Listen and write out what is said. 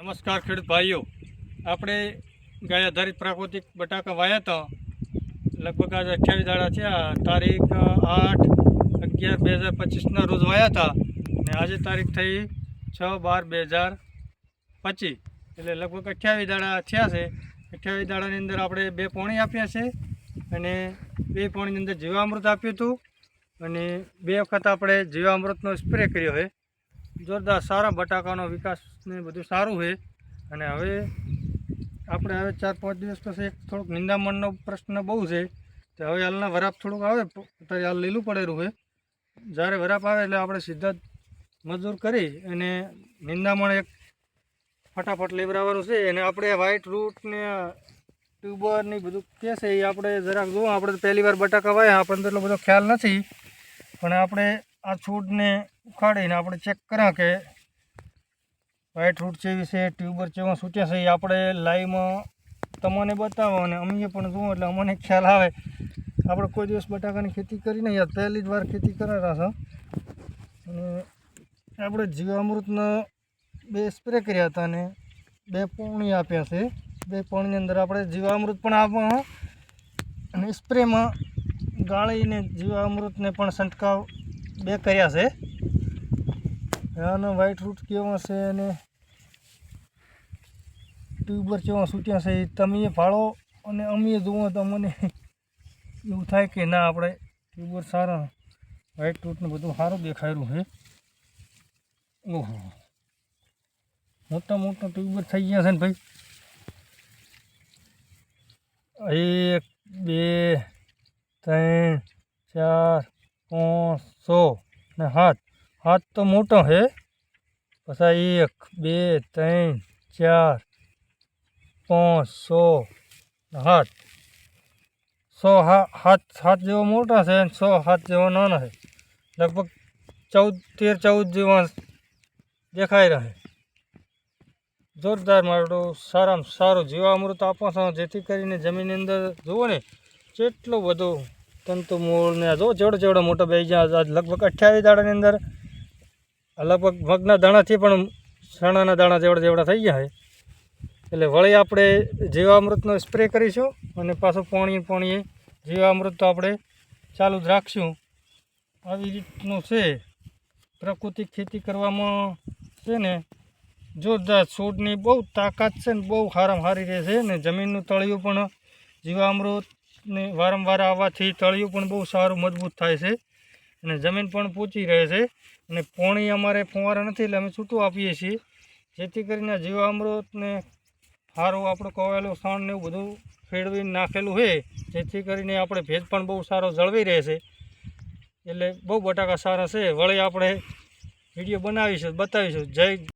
નમસ્કાર ખેડૂત ભાઈઓ. આપણે ગાય આધારિત પ્રાકૃતિક બટાકા વાયા હતા. લગભગ આજે અઠ્યાવીસ દાડા છે તારીખ આઠ અગિયાર બે હજાર પચીસના રોજ વાયા હતા. ને આજે તારીખ થઈ છ બાર બે હજાર પચીસ. એટલે લગભગ અઠ્યાવીસ દાડા થયા છે. અઠ્યાવીસ દાડાની અંદર આપણે બે પોણી આપ્યા છે અને બે પોણીની અંદર જીવામૃત આપ્યું હતું. અને બે વખત આપણે જીવામૃતનો સ્પ્રે કર્યો છે. જોરદાર સારા બટાકાનો વિકાસ ને બધું સારું છે. અને હવે આપણે હવે ચાર પાંચ દિવસ પછી એક થોડુંક નિંદામણનો પ્રશ્ન બહુ છે તો હવે હાલના વરાપ થોડુંક આવે, અત્યારે હાલ લીલું પડેલું છે. જ્યારે વરાપ આવે એટલે આપણે સીધા મજૂર કરી અને નિંદામણ એક ફટાફટ લેવડાવવાનું છે. અને આપણે વ્હાઇટ રૂટ ને ટ્યુબર ને બધું કે છે એ આપણે જરાક જોવું. આપણે પહેલી વાર બટાકા વાયા, આપણને એટલો બધો ખ્યાલ નથી. પણ આપણે આ છૂટને ઉખાડીને આપણે ચેક કર્યા કે વ્હાઇટ રૂટ ચેવી છે ટ્યુબર ચેવા છૂટ્યા છે, એ આપણે લાઈવમાં તમને બતાવો અને અમે પણ જોઉં એટલે અમને ખ્યાલ આવે. આપણે કોઈ દિવસ બટાકાની ખેતી કરી નહીં યાર પહેલી જ વાર ખેતી કરેલા છે. અને આપણે જીવામૃતનો બે સ્પ્રે કર્યા હતા અને બે પોણી આપ્યા છે. બે પોણીની અંદર આપણે જીવામૃત પણ આપવા અને સ્પ્રેમાં ગાળીને જીવામૃતને પણ છંટકાવ બે કર્યા છે. આનો વ્હાઈટ રૂટ કેવો છે અને ટ્યુબર કેવા સૂટ્યા છે તમે ફાળો અને અમે જોવો તો અમને એવું થાય કે ના આપણે ટ્યુબર સારા વ્હાઈટ રૂટને બધું સારું દેખાયેલું છે. ઓહો. મોટા મોટા ટ્યુબર થઈ ગયા છે ને ભાઈ. એક, બે, ત્રણ, ચાર, પાંચ છ ને હાથ. હાથ તો મોટો છે પછી એક, બે, ત્રણ, ચાર, પાંચ, સો હાથ. સો હા, હાથ હાથ જેવો મોટા છે અને સો હાથ જેવો નાના છે. લગભગ ચૌદ તેર ચૌદ જેવા દેખાઈ રહે જોરદાર મારો સારામાં સારું જીવામૃત આપો છો, જેથી કરીને જમીનની અંદર જુઓ ને, કેટલો બધું તંતુ મૂળ ને આ જો જેવડો જેવડો મોટો બે આજ લગભગ અઠ્યાવીસ દાડાની અંદર લગભગ મગના દાણાથી પણ ચણાના દાણા જેવડા જેવડા થઈ ગયા એટલે વળી આપણે જીવામૃતનો સ્પ્રે કરીશું અને પાછું પાણી પાણીએ જીવામૃત તો આપણે ચાલુ જ રાખશું. આવી રીતનું છે. પ્રાકૃતિક ખેતી કરવામાં છે ને, જોરદાર છોડની બહુ તાકાત છે ને બહુ સારામાં સારી રહે છે ને, જમીનનું તળિયું પણ જીવામૃતને વારંવાર આવવાથી તળિયું પણ બહુ સારું મજબૂત થાય છે. અને જમીન પણ પહોંચી રહે છે. અને પોણી અમારે ફુવારા નથી એટલે અમે છૂટું આપીએ છીએ. જેથી કરીને જીવામૃતને સારું આપણું કવાયેલું સણ ને એવું બધું ફેરવીને નાખેલું છે. જેથી કરીને આપણે ભેજ પણ બહુ સારો જળવી રહે છે. એટલે બહુ બટાકા સારા છે. વળી આપણે વીડિયો બનાવીશું, બતાવીશું. જય